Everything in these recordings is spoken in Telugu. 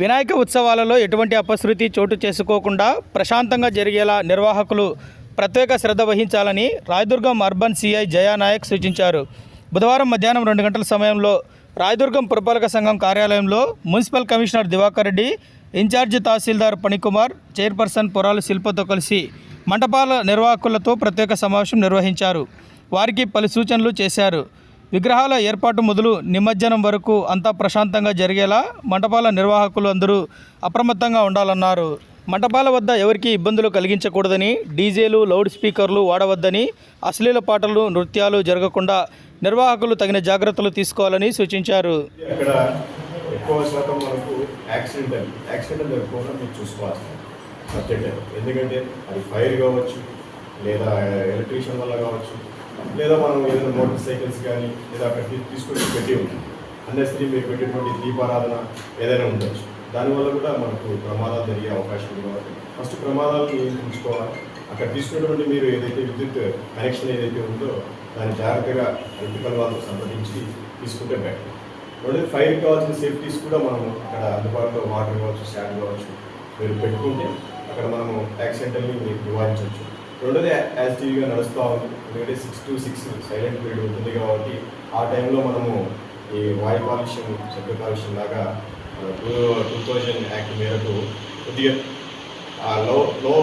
వినాయక ఉత్సవాలలో ఎటువంటి అపశృతి చోటు చేసుకోకుండా ప్రశాంతంగా జరిగేలా నిర్వాహకులు ప్రత్యేక శ్రద్ధ వహించాలని రాయదుర్గం అర్బన్ సిఐ జయానాయక్ సూచించారు. బుధవారం మధ్యాహ్నం రెండు గంటల సమయంలో రాయదుర్గం పురపాలక సంఘం కార్యాలయంలో municipal commissioner Divakar Reddy in charge tahsildar Phani Kumar chairperson పొరాలు శిల్పతో కలిసి మంటపాల నిర్వాహకులతో ప్రత్యేక సమావేశం నిర్వహించారు. వారికి పలు సూచనలు చేశారు. విగ్రహాల ఏర్పాటు మొదలు నిమజ్జనం వరకు అంతా ప్రశాంతంగా జరిగేలా మంటపాల నిర్వాహకులు అందరూ అప్రమత్తంగా ఉండాలన్నారు. మంటపాల వద్ద ఎవరికీ ఇబ్బందులు కలిగించకూడదని డీజేలు లౌడ్ స్పీకర్లు వాడవద్దని అశ్లీల పాటలు నృత్యాలు జరగకుండా నిర్వాహకులు తగిన జాగ్రత్తలు తీసుకోవాలని సూచించారు. ఎక్కువ శాతం మనకు యాక్సిడెంటల్ యాక్సిడెంటల్ జరగకుండా మీరు చూసుకోవాలి. సబ్జెక్ట్ ఎందుకంటే అది ఫైర్ కావచ్చు లేదా ఎలక్ట్రీషియన్ వల్ల కావచ్చు లేదా మనం ఏదైనా మోటార్ సైకిల్స్ కానీ లేదా అక్కడ తీ- తీసుకొచ్చి పెట్టి ఉంటుంది అన్నెసరీ మీరు పెట్టినటువంటి దీపారాధన ఏదైనా ఉండొచ్చు. దానివల్ల కూడా మనకు ప్రమాదాలు జరిగే అవకాశం ఉంది కాబట్టి ఫస్ట్ ప్రమాదాలను నియంత్రించుకోవాలి అక్కడ తీసుకున్నటువంటి మీరు ఏదైతే విద్యుత్ కనెక్షన్ ఏదైతే ఉందో దాన్ని జాగ్రత్తగా ఎలక్ట్రికల్ వాళ్ళు సంప్రదించి తీసుకుంటే బెటర్. రెండోది ఫైర్ కావాల్సిన సేఫ్టీస్ కూడా మనం అక్కడ అందుబాటులో వాటర్ కావచ్చు శాండ్ కావచ్చు మీరు పెట్టుకుంటే అక్కడ మనము యాక్సిడెంటల్ని మీరు నివారించవచ్చు. రెండోది యాజ్ నడుస్తూ ఉంది. ఎందుకంటే six to six silent period ఉంటుంది కాబట్టి ఆ టైంలో మనము ఈ వాయు కాలుష్యం శబ్ద కాలుష్యం లాగా టూ టూ థౌజండ్ యాక్ట్ మేరకు కొద్దిగా ఆ లో లో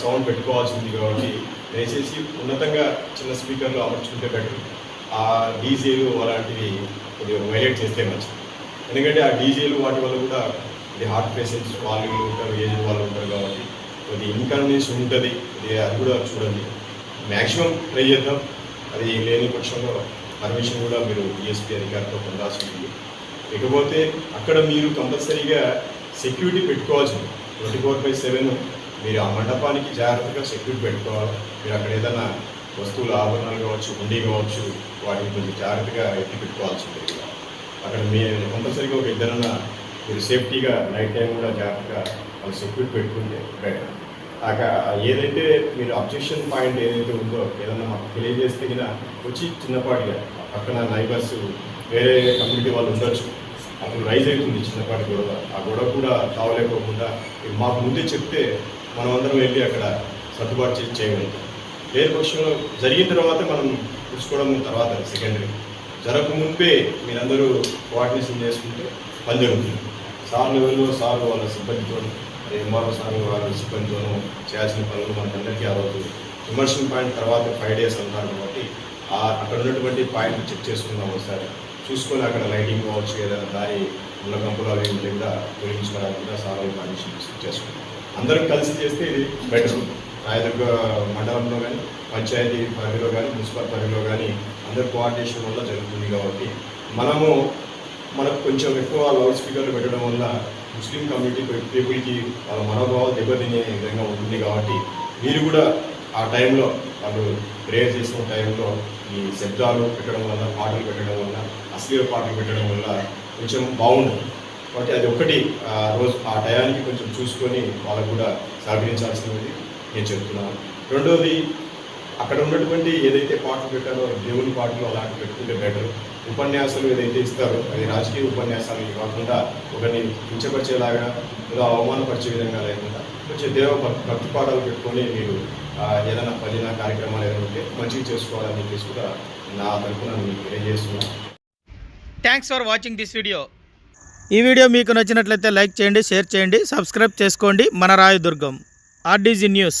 సౌండ్ పెట్టుకోవాల్సింది కాబట్టి దయచేసి ఉన్నతంగా చిన్న స్పీకర్లు అమర్చుకుంటే బెటర్ ఆ డీజేలు అలాంటివి కొద్దిగా వైలేట్ చేస్తే మంచిది. ఎందుకంటే ఆ డీజేలు వాటి వల్ల కూడా ఇది హార్ట్ పేషెంట్స్ వాళ్ళు ఉంటారు ఏజ్ వాళ్ళు ఉంటారు కాబట్టి కొద్ది ఇన్కన్వీనియన్స్ ఉంటుంది. అది కూడా చూడండి. మ్యాక్సిమం ట్రై చేద్దాం. అది లేని పక్షంలో పర్మిషన్ కూడా మీరు డిఎస్పీ అధికారితో పొందాల్సి ఉంటుంది ఇకపోతే అక్కడ మీరు కంపల్సరీగా సెక్యూరిటీ పెట్టుకోవాల్సింది. ట్వంటీ ఫోర్ బై సెవెన్ మీరు ఆ మండపానికి జాగ్రత్తగా సెక్యూరిటీ పెట్టుకోవాలి. మీరు అక్కడ ఏదైనా వస్తువులు ఆభరణాలు కావచ్చు ఉండి కావచ్చు వాటిని కొంచెం జాగ్రత్తగా ఎత్తి పెట్టుకోవాల్సి ఉంటుంది అక్కడ మీ కంపల్సరీగా ఒక ఇద్దరన్నా మీరు సేఫ్టీగా నైట్ టైం కూడా జాగ్రత్తగా వాళ్ళు సెక్యూరిటీ పెట్టుకుంటే బెటర్ ఏదైతే మీరు అబ్జెక్షన్ పాయింట్ ఏదైతే ఉందో ఏదన్నా మాకు తెలియజేస్తే కదా వచ్చి చిన్నపాటిగా పక్కన నైబర్స్ వేరే కమ్యూనిటీ వాళ్ళు ఉండొచ్చు. అప్పుడు రైజ్ అవుతుంది చిన్నపాటి గొడవ. ఆ గొడవ కూడా కావలేకోకుండా మాకు ముందే చెప్తే మనమందరం వెళ్ళి అక్కడ సర్దుబాటు చేసి చేయగలుగుతాం. లేని పక్షంలో జరిగిన తర్వాత మనం చూసుకోవడం తర్వాత సెకండరీ జరగకముందే మీరందరూ కోఆర్డినేషన్ చేసుకుంటే పని జరుగుతుంది. సార్ లెవెల్లో సార్ వాళ్ళ సిబ్బందితో ఎంఆర్ఓ సార్ వాళ్ళ సిబ్బందితోనూ చేయాల్సిన పనులు మనకందరికీ ఆ రోజు విమర్శన పాయింట్ తర్వాత ఫైవ్ డేస్ అన్నారు కాబట్టి ఆ అక్కడ ఉన్నటువంటి పాయింట్ చెక్ చేసుకుందాం ఒకసారి. చూసుకొని అక్కడ లైటింగ్ కావచ్చు ఏదైనా దారి ఉన్న కంపులు అవి లేదా కూడా తొలగించుకోవడానికి కూడా సార్ వాళ్ళు పర్మిషన్ చేసుకుంటాం అందరం కలిసి చేస్తే ఇది బెటర్ రాయదుర్గ మండలంలో కానీ పంచాయతీ పరిధిలో కానీ మున్సిపల్ పరిధిలో కానీ అందరి కోఆర్డినేషన్ వల్ల జరుగుతుంది కాబట్టి మనము మనకు కొంచెం ఎక్కువ లౌడ్ స్పీకర్లు పెట్టడం వల్ల ముస్లిం కమ్యూనిటీ పీపుల్కి వాళ్ళ మనోభావాలు దెబ్బతినే విధంగా ఉంటుంది కాబట్టి మీరు కూడా ఆ టైంలో వాళ్ళు ప్రేయర్ చేసిన టైంలో ఈ శబ్దాలు పెట్టడం వల్ల పాటలు పెట్టడం వల్ల అశ్లీల పాటలు పెట్టడం వల్ల కొంచెం బాగుండదు కాబట్టి అది ఒకటి ఆ రోజు ఆ టయానికి కొంచెం చూసుకొని వాళ్ళకు కూడా సహకరించాల్సినది నేను చెప్తున్నాను. రెండోది అక్కడ ఉన్నటువంటి ఏదైతే పాటలు పెట్టారో దేవుని పాటలు అలాంటి పెట్టుకుంటే బెటర్ ఉపన్యాసాలు ఏదైతే ఇస్తారో అది రాజకీయ ఉపన్యాసాలు కాకుండా ఒకరిని కించపరిచేలాగా ఏదో అవమానపరిచే విధంగా లేకుండా కొంచెం దేవ భక్తి పాటలు పెట్టుకొని మీరు ఏదైనా భజన కార్యక్రమాలు ఏదైనా ఉంటే మంచిగా చేసుకోవాలని చెప్పేసి కూడా నా తరఫున మీకు తెలియజేస్తున్నాను thanks for watching this video ఈ వీడియో మీకు నచ్చినట్లయితే లైక్ చేయండి షేర్ చేయండి సబ్స్క్రైబ్ చేసుకోండి. మన రాయదుర్గం ఆర్డీజీ న్యూస్.